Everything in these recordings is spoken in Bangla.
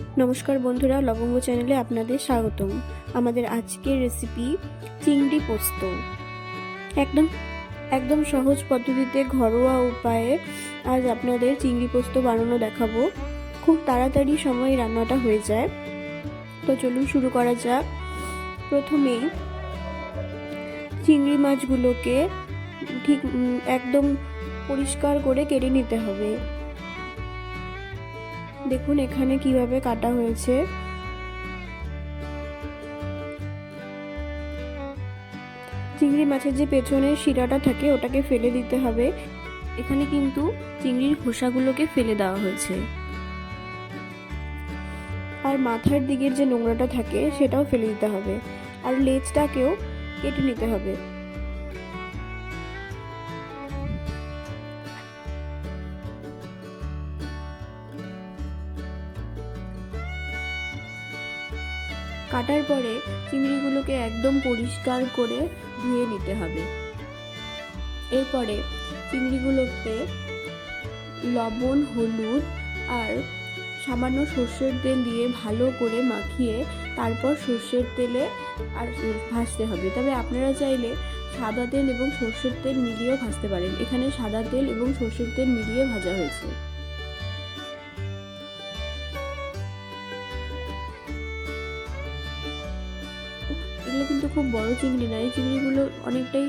নমস্কার বন্ধুরা, লবঙ্গ চ্যানেলে আপনাদের স্বাগতম। আমাদের আজকের রেসিপি চিংড়ি পোস্ত। একদম একদম সহজ পদ্ধতিতে ঘরোয়া উপায়ে আজ আপনাদের চিংড়ি পোস্ত বানানো দেখাবো। খুব তাড়াতাড়ি সময় রান্নাটা হয়ে যায়। তো চলুন শুরু করা যাক। প্রথমেই চিংড়ি মাছগুলোকে ঠিক একদম পরিষ্কার করে কেটে নিতে হবে। দেখুন এখানে কীভাবে কাটা হয়েছে। চিংড়ি মাছের যে পেছনের শিরাটা থাকে, ওটাকে ফেলে দিতে হবে। এখানে কিন্তু চিংড়ির খোসাগুলোকে ফেলে দেওয়া হয়েছে। আর মাথার দিকের যে নোংরাটা থাকে, সেটাও ফেলে দিতে হবে। আর লেজটাকেও কেটে নিতে হবে। কাটার পরে চিংড়িগুলোকে একদম পরিষ্কার করে ধুয়ে নিতে হবে। এরপরে চিংড়িগুলোতে লবণ, হলুদ আর সামান্য সর্ষের তেল দিয়ে ভালো করে মাখিয়ে তারপর সর্ষের তেলে আর ভাজতে হবে। তবে আপনারা চাইলে সাদা তেল এবং সর্ষের তেল মিলিয়েও ভাজতে পারেন। এখানে সাদা তেল এবং সর্ষের তেল মিলিয়ে ভাজা হয়েছে। খুব বড় চিংড়ি না এই চিংড়িগুলো অনেকটাই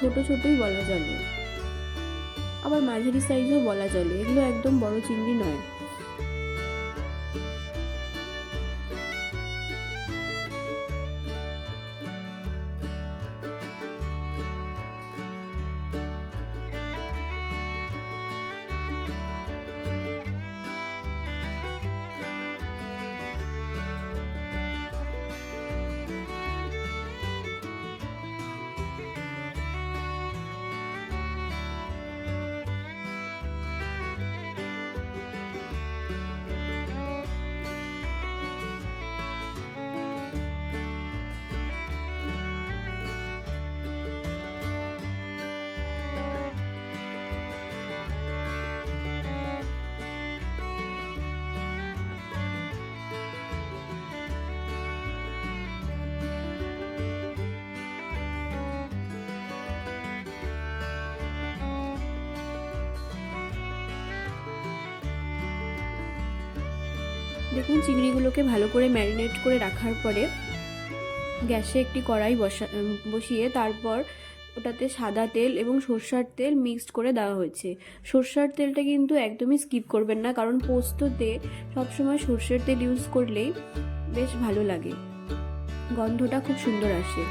ছোট ছোটই বলা চলে। আবার মাঝারি সাইজও বলা চলে। এগুলো একদম বড় চিংড়ি নয়। দেখুন, চিংড়িগুলোকে ভালো করে ম্যারিনেট করে রাখার পরে গ্যাসে একটি কড়াই বসা বসিয়ে তারপর ওটাতে সাদা তেল এবং সর্ষার তেল মিক্সড করে দেওয়া হয়েছে। সর্ষার তেলটা কিন্তু একদমই স্কিপ করবেন না, কারণ পোস্ততে সবসময় সর্ষের তেল ইউজ করলেই বেশ ভালো লাগে। গন্ধটা খুব সুন্দর আসে।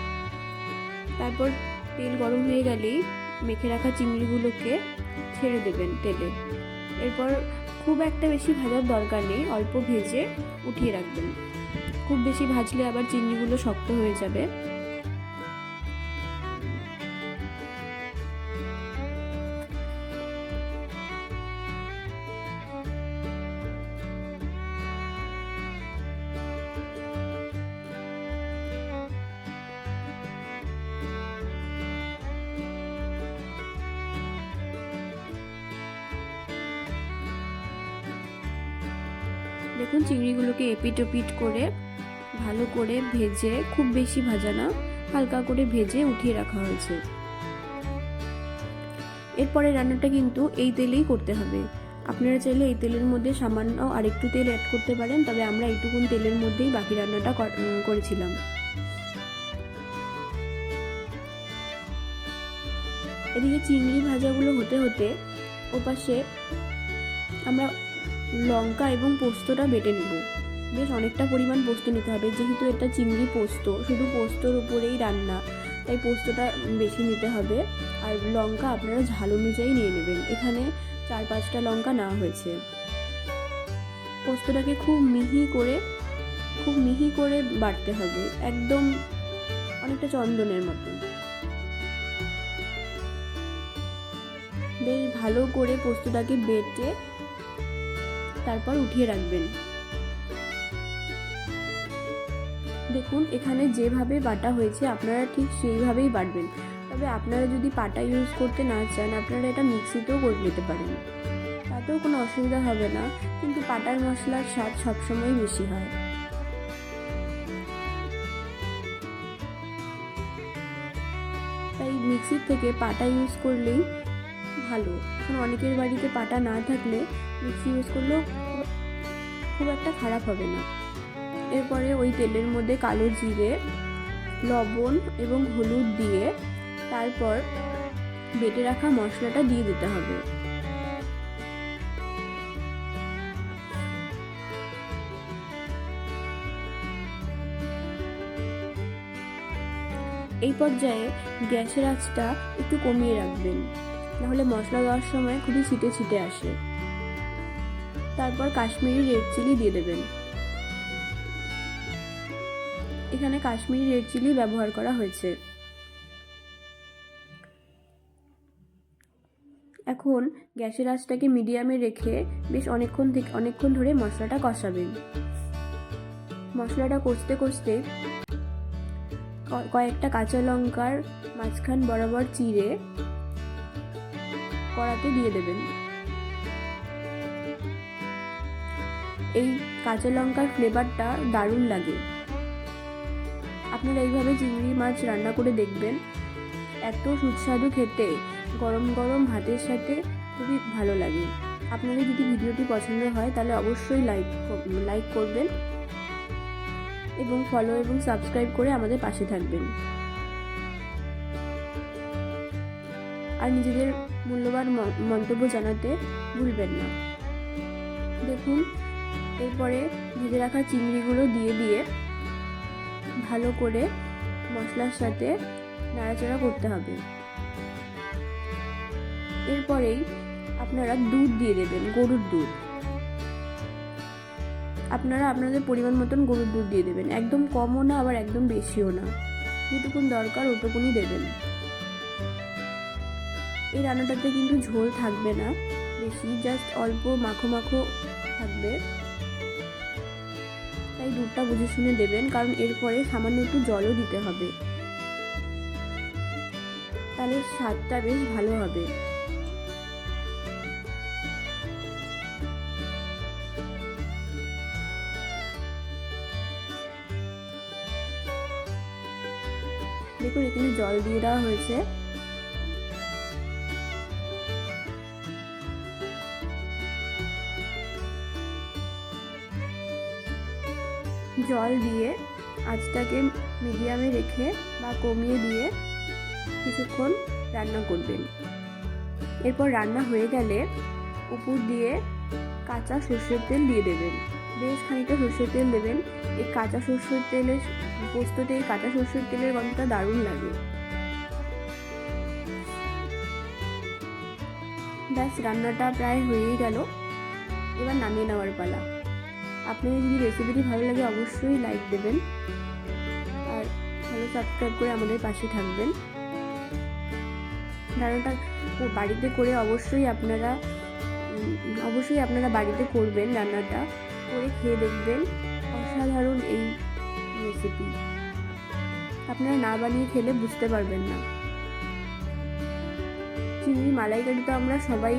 তারপর তেল গরম হয়ে গেলেই মেখে রাখা চিংড়িগুলোকে ছেড়ে দেবেন তেলে। এরপর খুব একটা বেশি ভাজার দরকার নেই, অল্প ভেজে উঠিয়ে রাখবেন। খুব বেশি ভাজলে আবার চিংড়িগুলো শক্ত হয়ে যাবে। দেখুন চিংড়িগুলোকে এপিট ওপিট করে ভালো করে ভেজে, খুব বেশি ভাজা না, হালকা করে ভেজে উঠিয়ে রাখা হয়েছে। এরপরে রান্নাটা কিন্তু এই তেলেই করতে হবে। আপনারা চাইলে এই তেলের মধ্যে সামান্য আরেকটু তেল অ্যাড করতে পারেন, তবে আমরা এইটুকুন তেলের মধ্যেই বাকি রান্নাটা কর- করেছিলাম। এদিকে চিংড়ি ভাজাগুলো হতে হতে ওপাশে আমরা লঙ্কা এবং পোস্তটা বেটে নেব। বেশ অনেকটা পরিমাণ পোস্ত নিতে হবে, যেহেতু এটা চিংড়ি পোস্ত, শুধু পোস্তর উপরেই রান্না, তাই পোস্তটা বেশি নিতে হবে। আর লঙ্কা আপনারা ঝাল অনুযায়ী নিয়ে নেবেন, এখানে চার পাঁচটা লঙ্কা নেওয়া হয়েছে। পোস্তটাকে খুব মিহি করে, খুব মিহি করে বাটতে হবে, একদম অনেকটা চন্দনের মতন বেশ ভালো করে পোস্তটাকে বেটে তারপর উঠিয়ে রাখবেন। দেখুন, এখানে যেভাবে বাটা হয়েছে, আপনারা ঠিক সেইভাবেই বাটবেন। তবে আপনারা যদি পাটা ইউজ করতে না চান, আপনারা এটা মিক্সিতেও করে নিতে পারেন। তাতেও কোনো অসুবিধা হবে না, কিন্তু পাটার মশলার স্বাদ সবসময় বেশি হয়। তাই মিক্সির থেকে পাটা ইউজ করলেই ভালো। এখন অনেকের বাড়িতে পাটা না থাকলে ইউজ করলেও খুব- খুব একটা খারাপ হবে না। এরপরে ওই তেলের মধ্যে কালো জিরে, লবণ এবং হলুদ দিয়ে তারপর বেটে রাখা মশলাটা দিয়ে দিতে হবে। এই পর্যায়ে গ্যাসের আঁচটা একটু কমিয়ে রাখবেন, নাহলে মশলা দেওয়ার সময় খুবই ছিটে ছিটে আসে। তারপর কাশ্মীরি রেড চিলি দিয়ে দেবেন। এখানে কাশ্মীরি রেড চিলি ব্যবহার করা হয়েছে। এখন গ্যাসের আঁচটাকে মিডিয়ামে রেখে বেশ অনেকক্ষণ থেকে অনেকক্ষণ ধরে মশলাটা কষাবেন। মশলাটা কষতে কষতে কয়েকটা কাঁচা লঙ্কার মাঝখান বরাবর চিড়ে কড়াতে দিয়ে দেবেন। এই কাঁচা লঙ্কার ফ্লেভারটা দারুণ লাগে। আপনারা এইভাবে চিংড়ি মাছ রান্না করে দেখবেন। এত সুস্বাদু খেতে, গরম গরম ভাতের সাথে খুবই ভালো লাগে। আপনাদের যদি ভিডিওটি পছন্দ হয়, তাহলে অবশ্যই লাইক লাইক করবেন এবং ফলো এবং সাবস্ক্রাইব করে আমাদের পাশে থাকবেন। আর নিজেদের মূল্যবান মন্তব্য জানাতে ভুলবেন না। দেখুন এরপরে ভেজে রাখা চিংড়িগুলো দিয়ে দিয়ে ভালো করে মশলার সাথে নাড়াচাড়া করতে হবে। এরপরেই আপনারা দুধ দিয়ে দেবেন, গরুর দুধ। আপনারা আপনাদের পরিমাণ মতন গরুর দুধ দিয়ে দেবেন। একদম কমও না, আবার একদম বেশিও না। যেটুকুন দরকার ওটুকুনি দেবেন। এই রান্নাটাতে কিন্তু ঝোল থাকবে না, বেশি জাস্ট অল্প মাখো মাখো থাকবে। দুধটা বুঝে শুনে দেবেন, কারণ এরপরে সামান্য একটু জলও দিতে হবে। তাহলে স্বাদটা বেশ ভালো হবে। দেখুন, এখানে জল দিয়ে দেওয়া হয়েছে। জল দিয়ে আঁচটাকে মিডিয়ামে রেখে বা কমিয়ে দিয়ে কিছুক্ষণ রান্না করবেন। এরপর রান্না হয়ে গেলে উপর দিয়ে কাঁচা সর্ষের তেল দিয়ে দেবেন। বেশ খানিকটা সর্ষের তেল দেবেন। এই কাঁচা সর্ষের তেলের পোস্ততে এই কাঁচা সর্ষের তেলের গন্ধটা দারুণ লাগে। ব্যাস, রান্নাটা প্রায় হয়েই গেল। এবার নামিয়ে নেওয়ার পালা। আপনাদের যদি রেসিপিটি ভালো লাগে অবশ্যই লাইক দেবেন। আর ভালো সাবস্ক্রাইব করে আমাদের পাশে থাকবেন। রান্নাটা বাড়িতে করে অবশ্যই আপনারা অবশ্যই আপনারা বাড়িতে করবেন রান্নাটা। করে খেয়ে দেখবেন অসাধারণ এই রেসিপি আপনারা না বানিয়ে খেলে বুঝতে পারবেন না। চিংড়ি মালাইকারি তো আমরা সবাই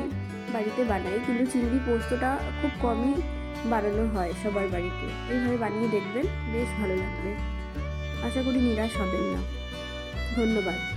বাড়িতে বানাই, কিন্তু চিংড়ি পোস্তটা খুব কমই বানানো হয় সবার বাড়িতে। এইভাবে বানিয়ে দেখবেন, বেশ ভালো লাগবে। আশা করি নিরাশ হবেন না। ধন্যবাদ।